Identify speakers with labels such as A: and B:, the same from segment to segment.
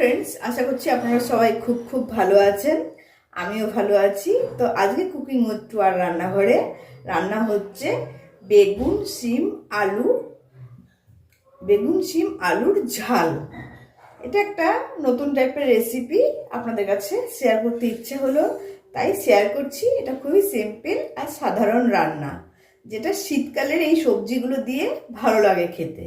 A: Friends আশা করছি আপনারা সবাই খুব খুব ভালো আছেন। আমিও ভালো আছি। তো আজকে কুকিং টু আর রান্নাঘরে। রান্না হচ্ছে বেগুন, শিম, আলু, বেগুন, শিম, আলুর ঝাল। এটা একটা নতুন টাইপের রেসিপি আপনাদের কাছে শেয়ার করতে ইচ্ছে হলো, তাই শেয়ার করছি। এটা খুবই সিম্পল আর সাধারণ রান্না, যেটা শীতকালের এই সবজিগুলো দিয়ে ভালো লাগে খেতে।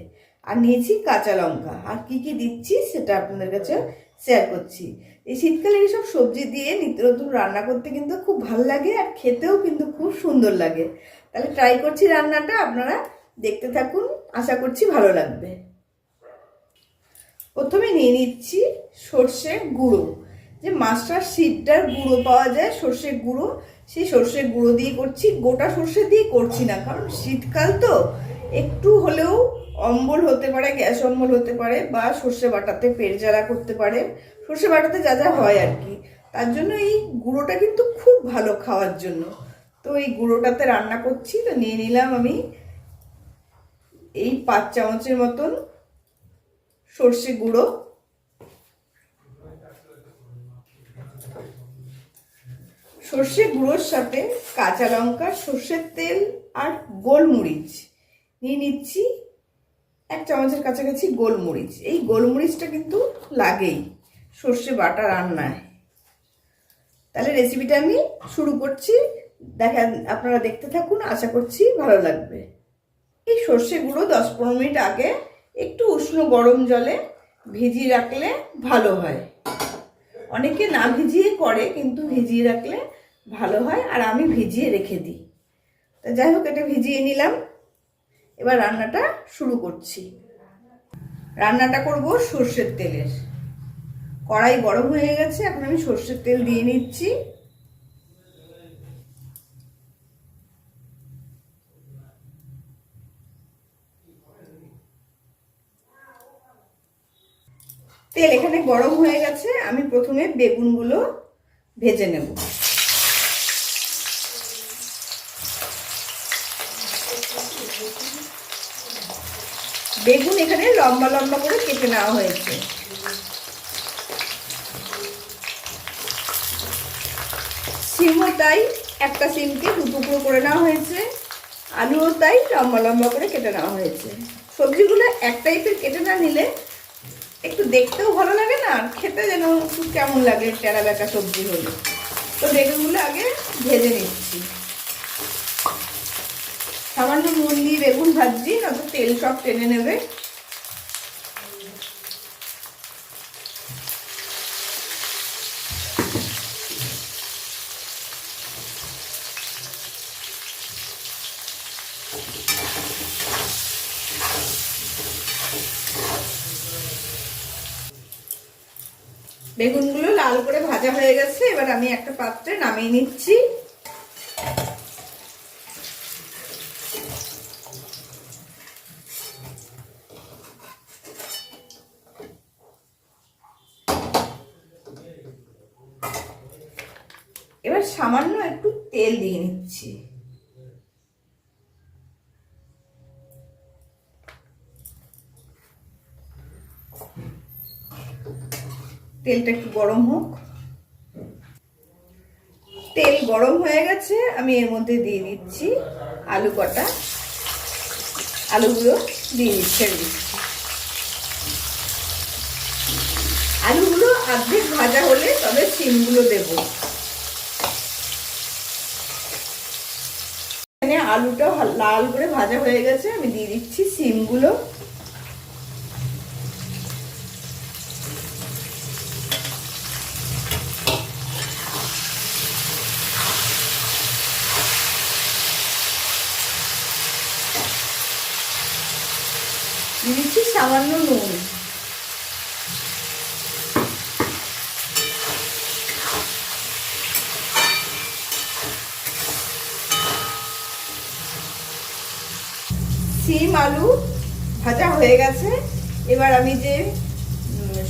A: আর নিয়েছি কাঁচা লঙ্কা। আর কি কি দিচ্ছি সেটা আপনাদের কাছে শেয়ার করছি। এই শীতকালে এইসব সবজি দিয়ে নিত্য নতুন রান্না করতে কিন্তু খুব ভালো লাগে আর খেতেও কিন্তু খুব সুন্দর লাগে। তাহলে ট্রাই করছি রান্নাটা, আপনারা দেখতে থাকুন, আশা করছি ভালো লাগবে। প্রথমে নিয়ে নিচ্ছি সর্ষে গুঁড়ো। যে মাস্টার সিডটার গুঁড়ো পাওয়া যায় সর্ষে গুঁড়ো, সেই সর্ষে গুঁড়ো দিয়ে করছি। গোটা সর্ষে দিয়ে করছি না, কারণ শীতকাল তো একটু হলেও অম্বল হতে পারে, গ্যাস অম্বল হতে পারে বা সর্ষে বাটাতে পেট জ্বালা করতে পারে। সর্ষে বাটাতে যা যা হয় আর কি তার জন্য এই গুঁড়োটা কিন্তু খুব ভালো খাওয়ার জন্য। তো এই গুঁড়োটাতে রান্না করছি, তো নিয়ে নিলাম আমি এই পাঁচ চামচের মতন সর্ষে গুঁড়ো। সর্ষে গুঁড়োর সাথে কাঁচা লঙ্কা, সর্ষের তেল আর গোলমরিচ নিয়ে নিচ্ছি। এক চামচের কাছাকাছি গোলমরিচ। এই গোলমরিচটা কিন্তু লাগেই সর্ষে বাটা রান্নায়। তাহলে রেসিপিটা আমি শুরু করছি। দেখেন, আপনারা দেখতে থাকুন, আশা করছি ভালো লাগবে। এই সর্ষে গুঁড়ো দশ পনেরো মিনিট আগে একটু উষ্ণ গরম জলে ভিজিয়ে রাখলে ভালো হয়। অনেকে না ভিজিয়ে করে, কিন্তু ভিজিয়ে রাখলে ভালো হয়। আর আমি ভিজিয়ে রেখে দিই। তা যাই হোক, এটা ভিজিয়ে নিলাম। এবার রান্নাটা শুরু করছি। রান্নাটা করব সর্ষের তেলের। কড়াই গরম হয়ে গেছে, এখন আমি সর্ষের তেল দিয়ে নিচ্ছি। তেল এখানে গরম হয়ে গেছে, আমি প্রথমে বেগুনগুলো ভেজে নেব। বেগুন এখানে লম্বা লম্বা করে কেটে নেওয়া হয়েছে। সিমও তাই একটা সিমকে দু টুকরো করে নেওয়া হয়েছে। আলুও তাই লম্বা লম্বা করে কেটে নেওয়া হয়েছে। সবজিগুলো এক টাইপের কেটে না নিলে একটু দেখতেও ভালো লাগে না, আর খেতে যেন কেমন লাগে, টেরা বেকা সবজি হলে। তো বেগুনগুলো আগে ভেজে নিচ্ছি। সামান্য নুন দিয়ে বেগুন ভাজছি নয়তো তেল সব টেনে নেবে। বেগুনগুলো লাল করে ভাজা হয়ে গেছে, এবার আমি একটা পাত্রে নামিয়ে নিচ্ছি। এবার সামান্য একটু তেল দিয়ে নিচ্ছি। তেলটা একটু গরম হোক। তেল গরম হয়ে গেছে, আমি এর মধ্যে দিয়ে দিচ্ছি আলু কটা। আলুগুলো দিয়ে ছেড়ে দিচ্ছি। আলুগুলো অর্ধেক ভাজা হলে তবে সিমগুলো দেব। এখানে আলুটা লাল করে ভাজা হয়ে গেছে। আমি দিয়ে দিচ্ছি সিমগুলো। দিচ্ছি সামান্য নুন। সিম আলু ভাজা হয়ে গেছে। এবার আমি যে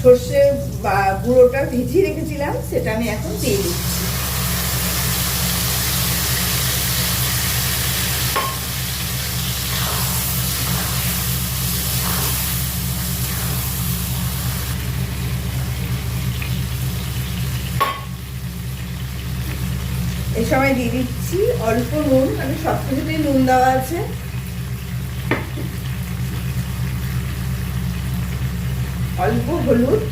A: সর্ষে বা গুঁড়োটা ভিজিয়ে রেখেছিলাম, সেটা আমি এখন দিয়ে দিচ্ছি। এ সময় দিয়ে দিচ্ছি অল্প নুন মানে সব কিছুতেই নুন দেওয়া আছে। অল্প হলুদ।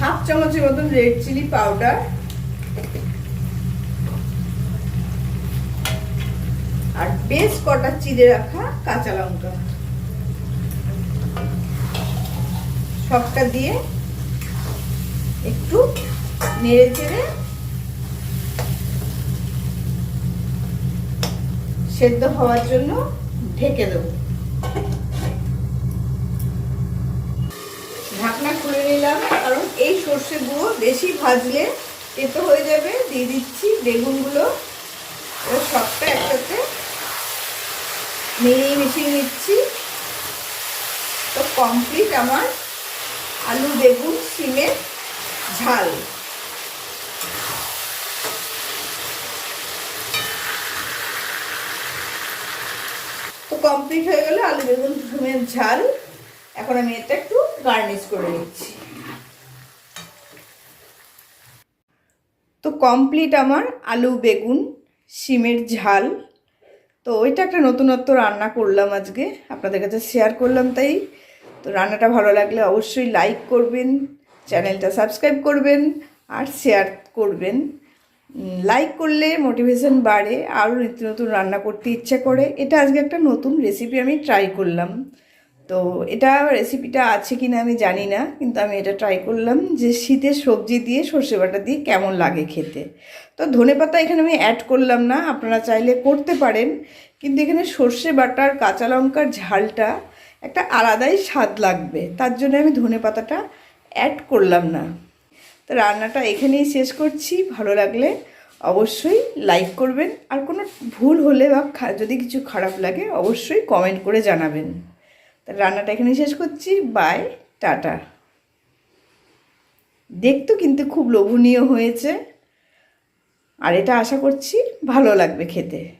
A: হাফ চামচের মতন রেড চিলি পাউডার আর বেশ কটা চিড়ে রাখা কাঁচা লঙ্কা। সবটা দিয়ে একটু নেড়ে চেড়ে সেদ্ধ হওয়ার জন্য ঢেকে দেব। ঢাকনা খুলে নিলাম, কারণ এই সর্ষে গুঁড়ো বেশি ভাজলে তেতো হয়ে যাবে। দিয়ে দিচ্ছি বেগুনগুলো। সবটা একসাথে নেড়ে মিশিয়ে নিচ্ছি। তো কমপ্লিট আমার আলু, বেগুন সিমের ঝাল। কমপ্লিট হয়ে গেল আলু বেগুন সিমের ঝাল। এখন আমি এটা একটু গার্নিশ করে নিচ্ছি। তো কমপ্লিট আমার আলু বেগুন সিমের ঝাল। তো ওইটা একটা নতুনত্ব রান্না করলাম আজকে। আপনাদের কাছে শেয়ার করলাম তাই। তো রান্নাটা ভালো লাগলে অবশ্যই লাইক করবেন চ্যানেলটা সাবস্ক্রাইব করবেন আর শেয়ার করবেন। লাইক করলে মোটিভেশন বাড়ে, আরও নিত্য নতুন রান্না করতে ইচ্ছে করে। এটা আজকে একটা নতুন রেসিপি আমি ট্রাই করলাম। তো এটা রেসিপিটা আছে কি না আমি জানি না, কিন্তু আমি এটা ট্রাই করলাম যে শীতের সবজি দিয়ে সর্ষে বাটা দিয়ে কেমন লাগে খেতে। তো ধনে পাতা এখানে আমি অ্যাড করলাম না, আপনারা চাইলে করতে পারেন, কিন্তু এখানে সর্ষে বাটার কাঁচা লঙ্কার ঝালটা একটা আলাদাই স্বাদ লাগবে। তার জন্য আমি ধনে পাতাটা অ্যাড করলাম না। তো রান্নাটা এখানেই শেষ করছি। ভালো লাগলে অবশ্যই লাইক করবেন। আর কোনো ভুল হলে বা যদি কিছু খারাপ লাগে অবশ্যই কমেন্ট করে জানাবেন। তা রান্নাটা এখানেই শেষ করছি। Bye tata. দেখতো কিন্তু খুব লোভনীয় হয়েছে। আর এটা আশা করছি ভালো লাগবে খেতে।